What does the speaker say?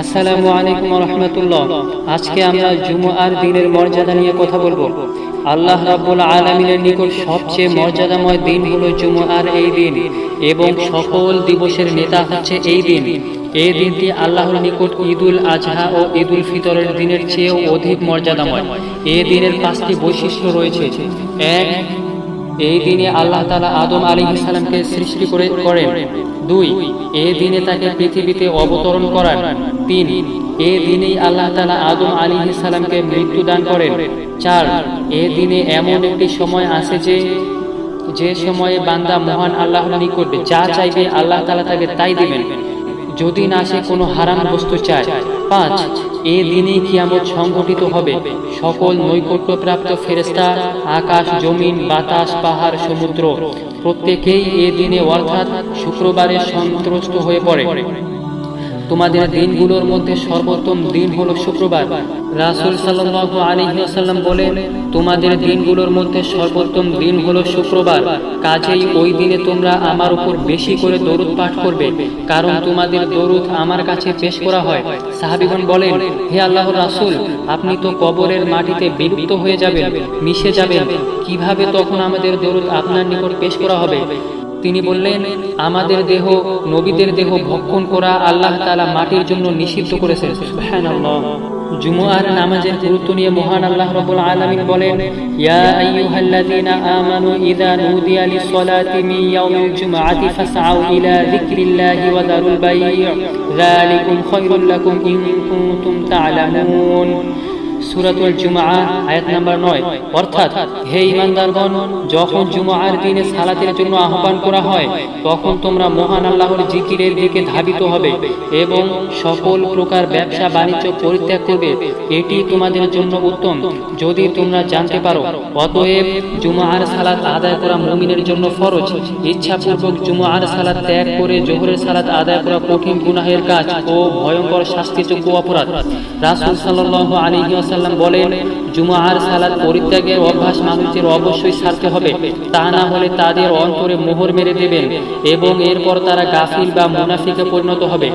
আসসালামু আলাইকুম রহমতুল্লাহ। আজকে আমরা জুমআর দিনের মর্যাদা নিয়ে কথা বলব। আল্লাহ রাব্বুল আলামিনের নিকট সবচেয়ে মর্যাদাময় দিন হলো জুমআর এই দিন এবং সকল দিবসের নেতা হচ্ছে এই দিন। এই দিনটি আল্লাহর নিকট ঈদুল আজহা ও ঈদুল ফিতরের দিনের চেয়েও অধিক মর্যাদাময়। এই দিনের পাঁচটি বৈশিষ্ট্য রয়েছে। এক, এই দিনে আল্লাহ তালা আদম আলী ইসলামকে সৃষ্টি করে করেন। দুই, এ দিনে তাকে পৃথিবীতে অবতরণ করান। তিন, এ দিনেই আল্লাহ তালা আদম আলী ইসালামকে মৃত্যু দান করেন। চার, এ দিনে এমন একটি সময় আছে যে যে সময়ে বান্দা মহান আল্লাহর নিকট যা চাইবে আল্লাহ তালা তাকে তাই দিবেন। যদি না সে কোনো হারাম বস্তু চায়, পাঁচ, এ দিনে কিয়ামত সংঘটিত হবে। সকল নৈকট্যপ্রাপ্ত ফেরেস্তা আকাশ, জমিন, বাতাস, পাহাড়, সমুদ্র, প্রত্যেকেই এ দিনে অর্থাৎ শুক্রবারে সন্ত্রস্ত হয়ে পড়ে। তোমাদের দিনগুলোর মধ্যে সর্বোত্তম দিন হলো শুক্রবার। রাসুল সাল্লাল্লাহু আলাইহি ওয়াসাল্লাম বলেন, তোমাদের দিনগুলোর মধ্যে সর্বোত্তম দিন হলো শুক্রবার। কাজেই ওই দিনে তোমরা আমার উপর বেশি করে দরুদ পাঠ করবে, কারণ তোমাদের দরুদ আমার কাছে পেশ করা হয়। সাহাবিগণ বলেন, হে আল্লাহ রাসূল, আপনি তো কবরের মাটিতে বিলুপ্ত হয়ে যাবেন, মিশে যাবেন। কীভাবে তখন আমাদের দরুদ আপনার নিকট পেশ করা হবে? তিনি বললেন, আমাদের দেহ, নবীদের দেহ ভক্ষণ করা আল্লাহ তালা মাটির জন্য নিষিদ্ধ সুবহানাল্লাহ। জুমুআর নামাজের গুরুত্ব নিয়ে মহান আল্লাহ রাব্বুল আলামিন বলেন, ইয়া সুরাতুল আয়াত নাম্বার অর্থাৎ, হে যখন দিনে সালাতের জন্য আহ্বান করা হয়, তখন তোমরা মহান আল্লাহর জিকিরের দিকে ধাবিত হবে এবং সকল প্রকার ব্যবসা বাণিজ্য পরিত্যাগ করবে। এটি তোমাদের জন্য উত্তম। যদি তোমরা জানতে পারো, অতএব জুমআর সালাত আদায় করা মুমিনের জন্য ফরজ। ইচ্ছাপূর্বক জুমআর সালাত ত্যাগ করে জোহরের সালাত আদায় করা কঠিন গুনাহের কাজ ও ভয়ঙ্কর শাস্তিযোগ্য অপরাধ। রাসূল সাল্লাল্লাহু আলাইহি ওয়াসাল্লাম বলেন জুমাহার সালাদ পরিত্যাগের অভ্যাস মানুষের অবশ্যই ছাড়তে হবে। তা না হলে তাদের অন্তরে মোহর মেরে দেবেন এবং এরপর তারা গাফিল বা মুনাফিকে পরিণত হবে।